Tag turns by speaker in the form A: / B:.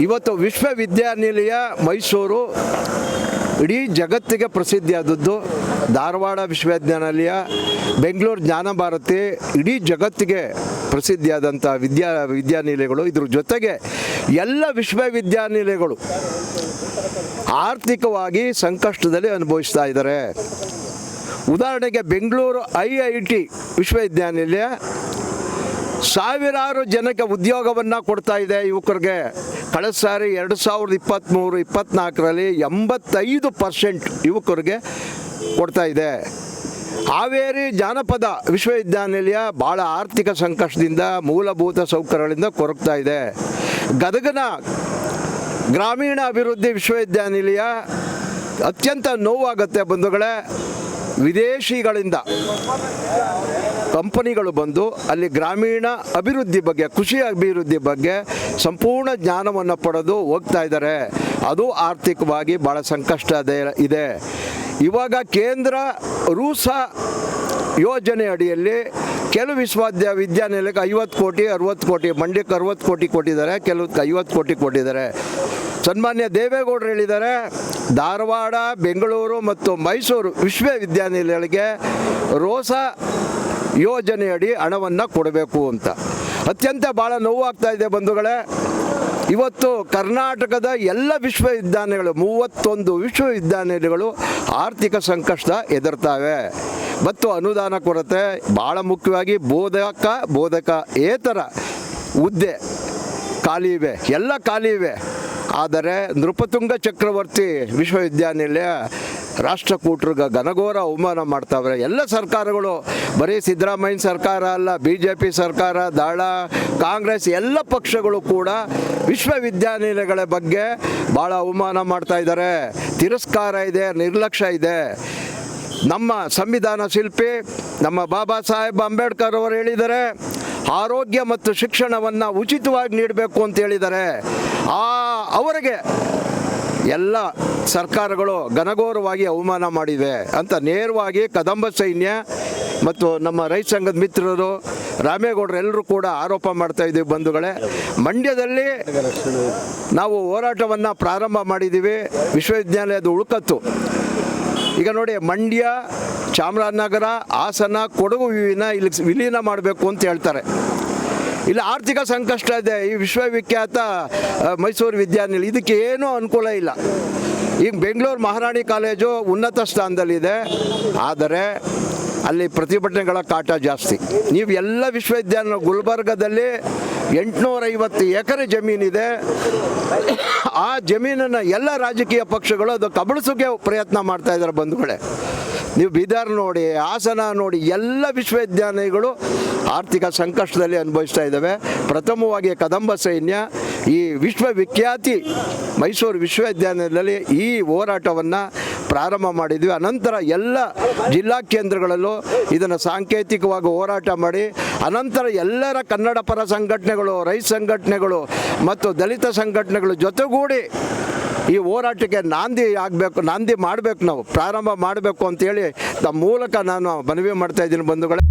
A: ಇವತ್ತು ವಿಶ್ವವಿದ್ಯಾನಿಲಯ ಮೈಸೂರು ಇಡೀ ಜಗತ್ತಿಗೆ ಪ್ರಸಿದ್ಧಿಯಾದದ್ದು ಧಾರವಾಡ ವಿಶ್ವವಿದ್ಯಾನಿಲಯ, ಬೆಂಗಳೂರು ಜ್ಞಾನ ಭಾರತಿ ಇಡೀ ಜಗತ್ತಿಗೆ ಪ್ರಸಿದ್ಧಿಯಾದಂಥ ವಿದ್ಯಾ ವಿದ್ಯಾನಿಲಯಗಳು. ಇದ್ರ ಜೊತೆಗೆ ಎಲ್ಲ ವಿಶ್ವವಿದ್ಯಾನಿಲಯಗಳು ಆರ್ಥಿಕವಾಗಿ ಸಂಕಷ್ಟದಲ್ಲಿ ಅನುಭವಿಸ್ತಾ ಇದ್ದಾರೆ. ಉದಾಹರಣೆಗೆ ಬೆಂಗಳೂರು ಐ ಐ ಟಿ ವಿಶ್ವವಿದ್ಯಾನಿಲಯ ಸಾವಿರಾರು ಜನಕ್ಕೆ ಉದ್ಯೋಗವನ್ನು ಕೊಡ್ತಾ ಇದೆ ಯುವಕರಿಗೆ. ಕಳೆದ ಸಾರಿ ಎರಡು ಸಾವಿರದ ಇಪ್ಪತ್ತ್ಮೂರು ಇಪ್ಪತ್ತ್ನಾಲ್ಕರಲ್ಲಿ ಎಂಬತ್ತೈದು ಪರ್ಸೆಂಟ್ ಯುವಕರಿಗೆ ಕೊಡ್ತಾ ಇದೆ. ಹಾವೇರಿ ಜಾನಪದ ವಿಶ್ವವಿದ್ಯಾನಿಲಯ ಭಾಳ ಆರ್ಥಿಕ ಸಂಕಷ್ಟದಿಂದ ಮೂಲಭೂತ ಸೌಕರ್ಯಗಳಿಂದ ಕೊರಗ್ತಾ ಇದೆ. ಗದಗನ ಗ್ರಾಮೀಣ ಅಭಿವೃದ್ಧಿ ವಿಶ್ವವಿದ್ಯಾನಿಲಯ ಅತ್ಯಂತ ನೋವಾಗುತ್ತೆ ಬಂಧುಗಳೇ. ವಿದೇಶಿಗಳಿಂದ ಕಂಪನಿಗಳು ಬಂದು ಅಲ್ಲಿ ಗ್ರಾಮೀಣ ಅಭಿವೃದ್ಧಿ ಬಗ್ಗೆ, ಕೃಷಿ ಅಭಿವೃದ್ಧಿ ಬಗ್ಗೆ ಸಂಪೂರ್ಣ ಜ್ಞಾನವನ್ನು ಪಡೆದು ಹೋಗ್ತಾ ಇದ್ದಾರೆ. ಅದು ಆರ್ಥಿಕವಾಗಿ ಭಾಳ ಸಂಕಷ್ಟ ಇದೆ- ಇವಾಗ ಕೇಂದ್ರ ರೂಸ ಯೋಜನೆ ಅಡಿಯಲ್ಲಿ ಕೆಲವು ವಿಶ್ವವಿದ್ಯಾ ವಿದ್ಯಾನಿಲಯಕ್ಕೆ ಐವತ್ತು ಕೋಟಿ, ಅರುವತ್ತು ಕೋಟಿ, ಮಂಡ್ಯಕ್ಕೆ ಅರುವತ್ತು ಕೋಟಿ ಕೊಟ್ಟಿದ್ದಾರೆ. ಕೆಲವಕ್ಕೆ ಐವತ್ತು ಕೋಟಿ ಕೊಟ್ಟಿದ್ದಾರೆ. ಸನ್ಮಾನ್ಯ ದೇವೇಗೌಡರು ಹೇಳಿದ್ದಾರೆ, ಧಾರವಾಡ, ಬೆಂಗಳೂರು ಮತ್ತು ಮೈಸೂರು ವಿಶ್ವವಿದ್ಯಾನಿಲಯಗಳಿಗೆ ರೋಸಾ ಯೋಜನೆಯಡಿ ಹಣವನ್ನು ಕೊಡಬೇಕು ಅಂತ. ಅತ್ಯಂತ ಭಾಳ ನೋವಾಗ್ತಾ ಇದೆ ಬಂಧುಗಳೇ. ಇವತ್ತು ಕರ್ನಾಟಕದ ಎಲ್ಲ ವಿಶ್ವವಿದ್ಯಾನಿಲಯಗಳು, ಮೂವತ್ತೊಂದು ವಿಶ್ವವಿದ್ಯಾನಿಲಯಗಳು ಆರ್ಥಿಕ ಸಂಕಷ್ಟ ಎದುರ್ತಾವೆ. ಮತ್ತು ಅನುದಾನ ಕೊರತೆ ಭಾಳ ಮುಖ್ಯವಾಗಿ ಬೋಧಕ ಬೋಧಕ ಏತರ ಹುದ್ದೆ ಖಾಲಿ ಇವೆ, ಎಲ್ಲ ಖಾಲಿ ಇವೆ. ಆದರೆ ನೃಪತುಂಗ ಚಕ್ರವರ್ತಿ ವಿಶ್ವವಿದ್ಯಾನಿಲಯ ರಾಷ್ಟ್ರಕೂಟರಿಗೆ ಘನಘೋರ ಅವಮಾನ ಮಾಡ್ತಾವ್ರೆ. ಎಲ್ಲ ಸರ್ಕಾರಗಳು, ಬರೀ ಸಿದ್ದರಾಮಯ್ಯ ಸರ್ಕಾರ ಅಲ್ಲ ಬಿ ಜೆ ಪಿ ಸರ್ಕಾರ, ದಾಳ, ಕಾಂಗ್ರೆಸ್ ಎಲ್ಲ ಪಕ್ಷಗಳು ಕೂಡ ವಿಶ್ವವಿದ್ಯಾನಿಲಯಗಳ ಬಗ್ಗೆ ಭಾಳ ಅವಮಾನ ಮಾಡ್ತಾ ಇದ್ದಾರೆ. ತಿರಸ್ಕಾರ ಇದೆ, ನಿರ್ಲಕ್ಷ್ಯ ಇದೆ. ನಮ್ಮ ಸಂವಿಧಾನ ಶಿಲ್ಪಿ, ನಮ್ಮ ಬಾಬಾ ಸಾಹೇಬ್ ಅಂಬೇಡ್ಕರ್ ಅವರು ಹೇಳಿದ್ದಾರೆ, ಆರೋಗ್ಯ ಮತ್ತು ಶಿಕ್ಷಣವನ್ನು ಉಚಿತವಾಗಿ ನೀಡಬೇಕು ಅಂತ ಹೇಳಿದ್ದಾರೆ. ಆ ಅವರಿಗೆ ಎಲ್ಲ ಸರ್ಕಾರಗಳು ಘನಘೋರವಾಗಿ ಅವಮಾನ ಮಾಡಿವೆ ಅಂತ ನೇರವಾಗಿ ಕದಂಬ ಸೈನ್ಯ ಮತ್ತು ನಮ್ಮ ರೈತ ಸಂಘದ ಮಿತ್ರರು, ರಾಮೇಗೌಡರು ಎಲ್ಲರೂ ಕೂಡ ಆರೋಪ ಮಾಡ್ತಾ ಇದ್ದೀವಿ ಬಂಧುಗಳೇ. ಮಂಡ್ಯದಲ್ಲಿ ನಾವು ಹೋರಾಟವನ್ನು ಪ್ರಾರಂಭ ಮಾಡಿದ್ದೀವಿ. ವಿಶ್ವವಿದ್ಯಾಲಯದ ಉಳುಕತ್ತು. ಈಗ ನೋಡಿ, ಮಂಡ್ಯ, ಚಾಮರಾಜನಗರ, ಹಾಸನ, ಕೊಡಗು ವಿವಿನ ಇಲ್ಲಿ ವಿಲೀನ ಮಾಡಬೇಕು ಅಂತ ಹೇಳ್ತಾರೆ. ಇಲ್ಲಿ, ಆರ್ಥಿಕ ಸಂಕಷ್ಟ ಇದೆ. ಈ ವಿಶ್ವವಿಖ್ಯಾತ ಮೈಸೂರು ವಿದ್ಯಾನಿಲಯ, ಇದಕ್ಕೆ ಏನೂ ಅನುಕೂಲ ಇಲ್ಲ. ಈಗ ಬೆಂಗಳೂರು ಮಹಾರಾಣಿ ಕಾಲೇಜು ಉನ್ನತ ಸ್ಥಾನದಲ್ಲಿದೆ. ಆದರೆ ಅಲ್ಲಿ ಪ್ರತಿಭಟನೆಗಳ ಕಾಟ ಜಾಸ್ತಿ. ನೀವು ಎಲ್ಲ ವಿಶ್ವವಿದ್ಯಾನಿಲಯ, ಗುಲ್ಬರ್ಗದಲ್ಲಿ ಎಂಟುನೂರೈವತ್ತು ಎಕರೆ ಜಮೀನಿದೆ. ಆ ಜಮೀನನ್ನು ಎಲ್ಲ ರಾಜಕೀಯ ಪಕ್ಷಗಳು ಅದು ಕಬಳಿಸೋಕೆ ಪ್ರಯತ್ನ ಮಾಡ್ತಾ ಇದ್ದಾರೆ ಬಂಧುಗಳೇ. ನೀವು ಬೀದರ್ ನೋಡಿ, ಹಾಸನ ನೋಡಿ, ಎಲ್ಲ ವಿಶ್ವವಿದ್ಯಾಲಯಗಳು ಆರ್ಥಿಕ ಸಂಕಷ್ಟದಲ್ಲಿ ಅನುಭವಿಸ್ತಾ ಇದ್ದಾವೆ. ಪ್ರಥಮವಾಗಿ ಕದಂಬ ಸೈನ್ಯ, ಈ ವಿಶ್ವವಿಖ್ಯಾತಿ ಮೈಸೂರು ವಿಶ್ವವಿದ್ಯಾಲಯದಲ್ಲಿ ಈ ಹೋರಾಟವನ್ನು ಪ್ರಾರಂಭ ಮಾಡಿದ್ವಿ. ಅನಂತರ ಎಲ್ಲ ಜಿಲ್ಲಾ ಕೇಂದ್ರಗಳಲ್ಲೂ ಇದನ್ನು ಸಾಂಕೇತಿಕವಾಗಿ ಹೋರಾಟ ಮಾಡಿ, ಅನಂತರ ಎಲ್ಲರ ಕನ್ನಡ ಪರ ಸಂಘಟನೆಗಳು, ರೈತ ಸಂಘಟನೆಗಳು ಮತ್ತು ದಲಿತ ಸಂಘಟನೆಗಳು ಜೊತೆಗೂಡಿ ಈ ಹೋರಾಟಕ್ಕೆ ನಾಂದಿ ಆಗಬೇಕು, ನಾಂದಿ ಮಾಡಬೇಕು ನಾವು, ಪ್ರಾರಂಭ ಮಾಡಬೇಕು ಅಂತೇಳಿ ತಮ್ಮ ಮೂಲಕ ನಾನು ಮನವಿ ಮಾಡ್ತಾ ಇದ್ದೀನಿ ಬಂಧುಗಳೇ.